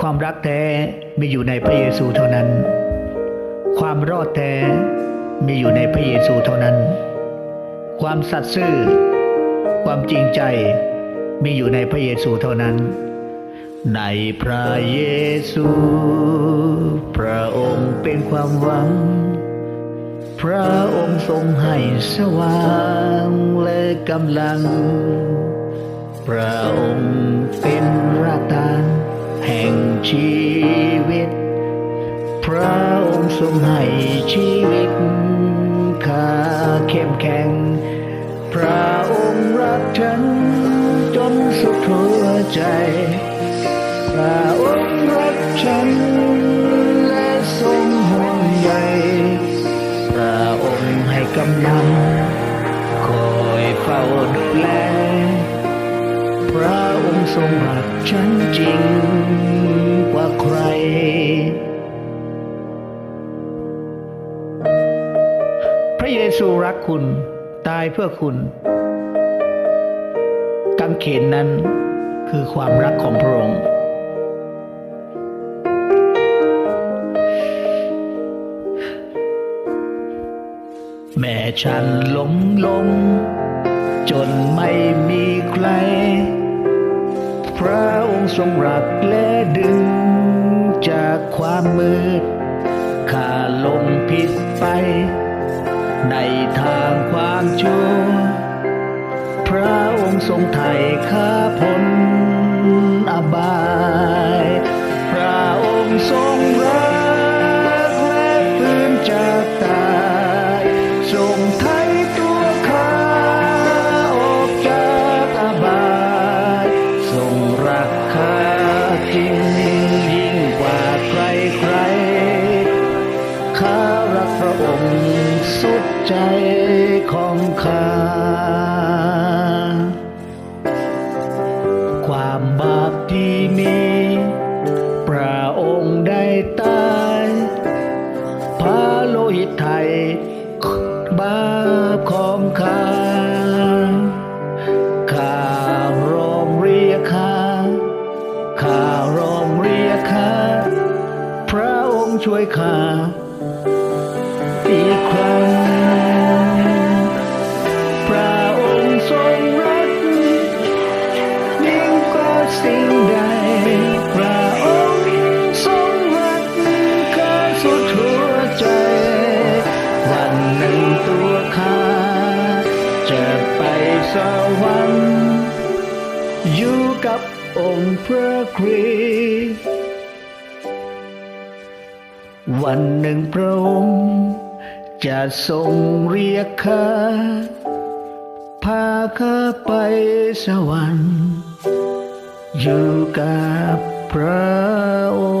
ความรักแท้มีอยู่ในพระเยซูเท่านั้น ความรอดแท้มีอยู่ในพระเยซูเท่านั้น ความสัตย์ซื่อ ความจริงใจมีอยู่ในพระเยซูเท่านั้น ในพระเยซู พระองค์เป็นความหวัง พระองค์ทรงให้สว่างและกำลัง พระองค์ ชีวิต พระองค์ทรงให้ชีวิตข้าเข้มแข็ง พระองค์รักฉันจนสุดหัวใจ พระองค์รักฉันและทรงห่วงใยพระองค์ให้กำลังคอยเฝ้าดูแลพระองค์ทรงรักฉันจริง ใคร พระเยซูรักคุณตายเพื่อคุณกางเขนนั้นคือความรักของพระองค์แม่ฉันหลงลง จนไม่มีใคร พระองค์ทรงรักและดึง ความมืดข้าลงผิดไป ในทางความชั่ว พระองค์ทรงไถ่ข้าพ้นอบาย พระองค์ทรงรักและฟื้นจากตายทรงไถ่ตัวข้าออกจากอบาย ทรงรักข้าจริง พระองค์สุดใจของข้า ความบาปที่มีพระองค์ได้ตายพาโลหิตไทยบาปของข้าข้าร้องเรียกข้าข้าร้องเรียกข้าพระองค์ช่วยข้า อีกครั้ง พระองค์ทรงรักยิ่งกว่าสิ่งใด พระองค์ทรงรักข้าสุดหัวใจ วันหนึ่งตัวข้าจะไปสวรรค์อยู่กับองค์พระคริสต์วันหนึ่งพระองค์ จะทรงเรียกข้าพาข้าไปสวรรค์อยู่กับพระองค์